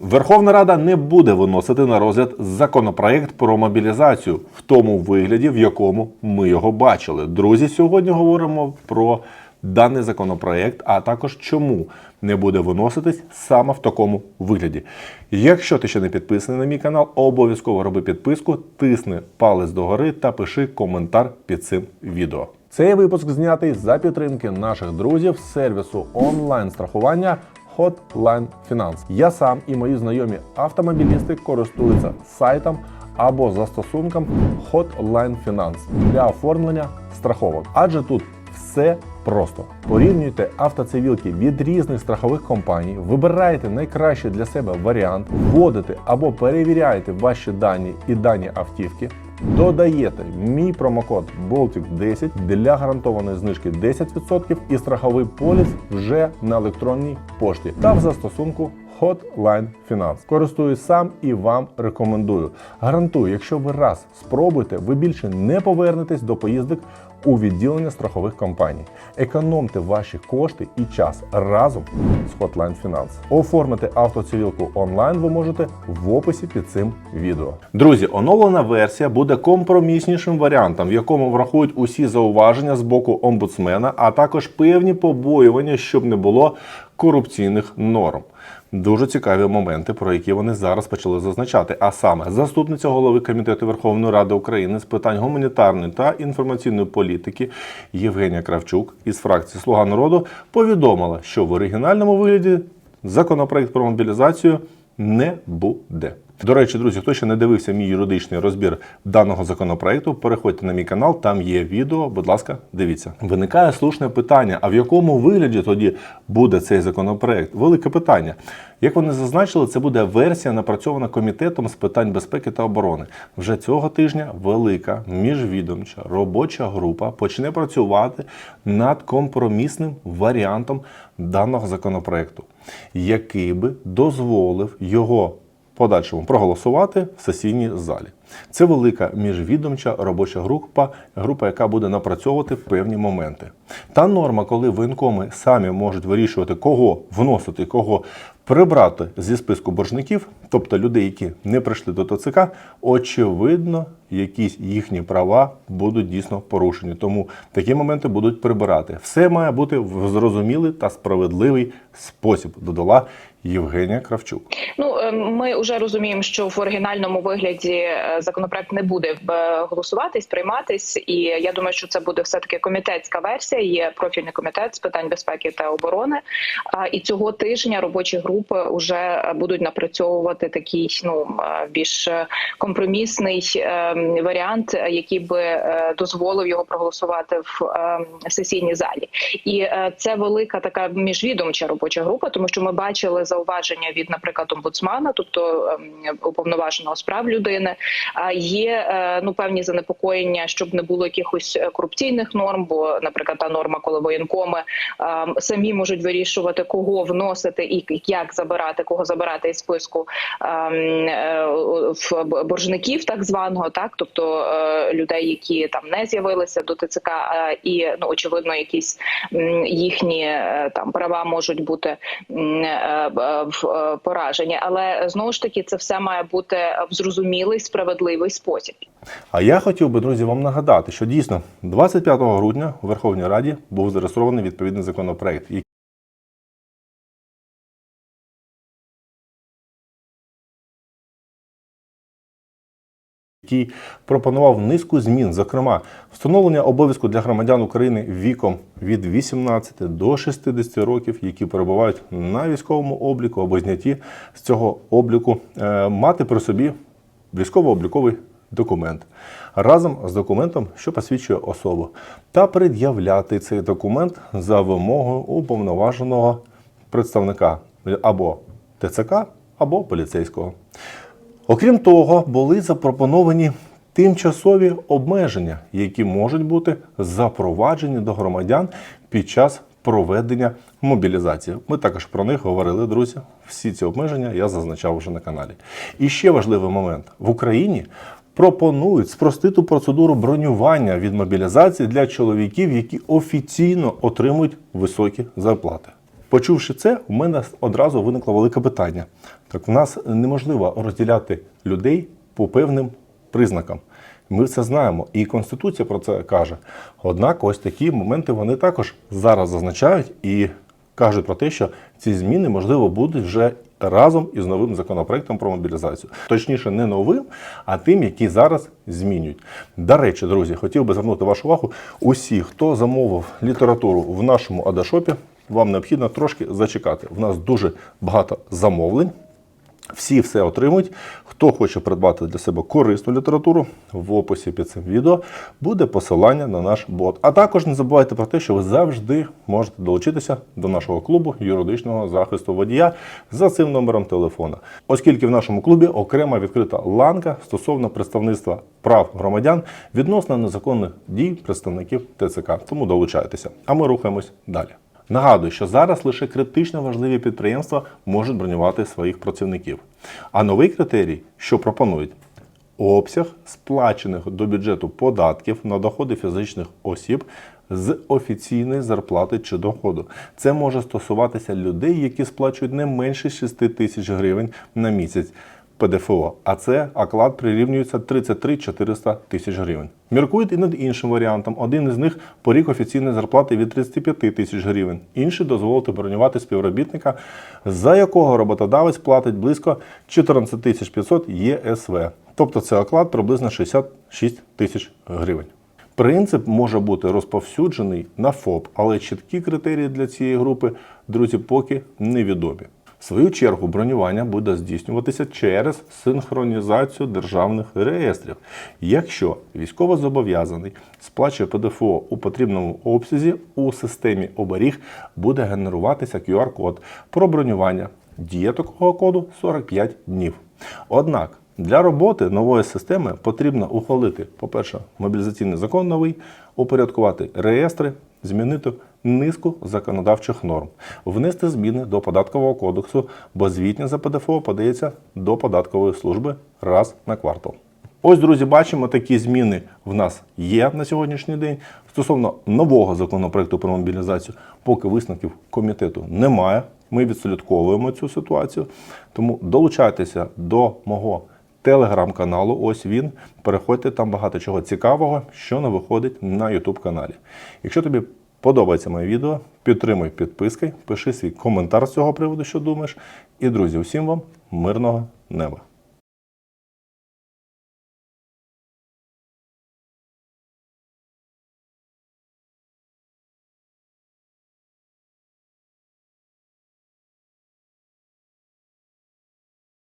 Верховна Рада не буде виносити на розгляд законопроект про мобілізацію в тому вигляді, в якому ми його бачили. Друзі, сьогодні говоримо про даний законопроект, а також чому не буде виноситись саме в такому вигляді. Якщо ти ще не підписаний на мій канал, обов'язково роби підписку, тисни палець догори та пиши коментар під цим відео. Цей випуск знятий за підтримки наших друзів з сервісу онлайн страхування Hotline Finance. Я сам і мої знайомі автомобілісти користуються сайтом або застосунком Hotline Finance для оформлення страховок, адже тут все просто. Порівнюйте автоцивілки від різних страхових компаній, вибирайте найкращий для себе варіант, вводите або перевіряєте ваші дані і дані автівки. Додаєте мій промокод Baltic 10 для гарантованої знижки 10% і страховий поліс вже на електронній пошті та в застосунку Hotline Finance. Користуюсь сам і вам рекомендую. Гарантую, якщо ви раз спробуєте, ви більше не повернетесь до поїздок у відділення страхових компаній. Економте ваші кошти і час разом з Hotline Finance. Оформити автоцивілку онлайн ви можете в описі під цим відео. Друзі, оновлена версія буде компроміснішим варіантом, в якому врахують усі зауваження з боку омбудсмена, а також певні побоювання, щоб не було корупційних норм. Дуже цікаві моменти, про які вони зараз почали зазначати. А саме заступниця голови комітету Верховної Ради України з питань гуманітарної та інформаційної політики Євгенія Кравчук із фракції Слуга народу повідомила, що в оригінальному вигляді законопроект про мобілізацію не буде. До речі, друзі, хто ще не дивився мій юридичний розбір даного законопроекту, переходьте на мій канал, там є відео. Будь ласка, дивіться. Виникає слушне питання: а в якому вигляді тоді буде цей законопроект? Велике питання. Як вони зазначили, це буде версія напрацьована комітетом з питань безпеки та оборони. Вже цього тижня велика міжвідомча робоча група почне працювати над компромісним варіантом даного законопроекту, який би дозволив його подальшому проголосувати в сесійній залі. Це велика міжвідомча робоча група, група, яка буде напрацьовувати певні моменти. Та норма, коли воєнкоми самі можуть вирішувати, кого вносити, кого прибрати зі списку боржників, тобто людей, які не прийшли до ТЦК, очевидно, якісь їхні права будуть дійсно порушені. Тому такі моменти будуть прибирати. Все має бути в зрозумілий та справедливий спосіб, додала Євгенія Кравчук. Ну е, ми вже розуміємо, що в оригінальному вигляді е, законопроект не буде е, голосуватись, прийматись, і я думаю, що це буде все таки комітетська версія. Є профільний комітет з питань безпеки та оборони. А і цього тижня робочі групи вже будуть напрацьовувати такий ну більш компромісний варіант, який би дозволив його проголосувати в сесійній залі. І це велика така міжвідомча робоча група, тому що ми бачили зауваження від, наприклад, омбудсмана, тобто ем, уповноваженого з прав людини. А є е, ну певні занепокоєння, щоб не було якихось корупційних норм. Бо, наприклад, та норма, коли воєнкоми ем, самі можуть вирішувати, кого вносити і як забирати, кого забирати із списку е, боржників, так званого, так тобто е, людей, які там не з'явилися до ТЦК, і ну очевидно, якісь їхні там права можуть бути поражені, але знову ж таки це все має бути в зрозумілий справедливий спосіб. А я хотів би, друзі, вам нагадати, що дійсно 25 грудня у Верховній Раді був зареєстрований відповідний законопроект. Який пропонував низку змін, зокрема, встановлення обов'язку для громадян України віком від 18 до 60 років, які перебувають на військовому обліку або зняті з цього обліку, е, мати при собі військово-обліковий документ разом з документом, що посвідчує особу, та пред'являти цей документ за вимогою уповноваженого представника або ТЦК, або поліцейського. Окрім того, були запропоновані тимчасові обмеження, які можуть бути запроваджені до громадян під час проведення мобілізації. Ми також про них говорили, друзі. Всі ці обмеження я зазначав вже на каналі. І ще важливий момент: в Україні пропонують спростити процедуру бронювання від мобілізації для чоловіків, які офіційно отримують високі зарплати. Почувши це, у мене одразу виникло велике питання. Так в нас неможливо розділяти людей по певним признакам. Ми це знаємо, і Конституція про це каже. Однак, ось такі моменти вони також зараз зазначають і кажуть про те, що ці зміни можливо будуть вже разом із новим законопроектом про мобілізацію. Точніше, не новим, а тим, який зараз змінюють. До речі, друзі, хотів би звернути вашу увагу. Усі, хто замовив літературу в нашому Адашопі, вам необхідно трошки зачекати. В нас дуже багато замовлень. Всі все отримують. Хто хоче придбати для себе корисну літературу, в описі під цим відео буде посилання на наш бот. А також не забувайте про те, що ви завжди можете долучитися до нашого клубу юридичного захисту водія за цим номером телефона. Оскільки в нашому клубі окремо відкрита ланка стосовно представництва прав громадян відносно незаконних дій представників ТЦК. Тому долучайтеся. А ми рухаємось далі. Нагадую, що зараз лише критично важливі підприємства можуть бронювати своїх працівників. А новий критерій, що пропонують, обсяг сплачених до бюджету податків на доходи фізичних осіб з офіційної зарплати чи доходу. Це може стосуватися людей, які сплачують не менше 6 тисяч гривень на місяць. ПДФО, а це оклад прирівнюється 33 400 тисяч гривень. Міркують і над іншим варіантом. Один із них порік офіційної зарплати від 35 тисяч гривень. Інший дозволити бронювати співробітника, за якого роботодавець платить близько 14 тисяч 500 ЄСВ. Тобто це оклад приблизно 66 тисяч гривень. Принцип може бути розповсюджений на ФОП, але чіткі критерії для цієї групи, друзі, поки невідомі. Свою чергу бронювання буде здійснюватися через синхронізацію державних реєстрів. Якщо військовозобов'язаний сплачує ПДФО у потрібному обсязі, у системі оберіг буде генеруватися QR-код про бронювання. Дія такого коду 45 днів. Однак для роботи нової системи потрібно ухвалити, по-перше, мобілізаційний закон новий, упорядкувати реєстри, змінити низку законодавчих норм, внести зміни до податкового кодексу, бо звітня за ПДФО подається до податкової служби раз на квартал. Ось, друзі, бачимо, такі зміни в нас є на сьогоднішній день. Стосовно нового законопроекту про мобілізацію, поки висновків комітету немає. Ми відслідковуємо цю ситуацію. Тому долучайтеся до мого телеграм-каналу. Ось він. Переходьте там багато чого цікавого, що не виходить на YouTube каналі. Якщо тобі подобається моє відео, підтримуй підписки, пиши свій коментар з цього приводу, що думаєш. І друзі, усім вам мирного неба!